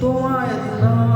তোমায় না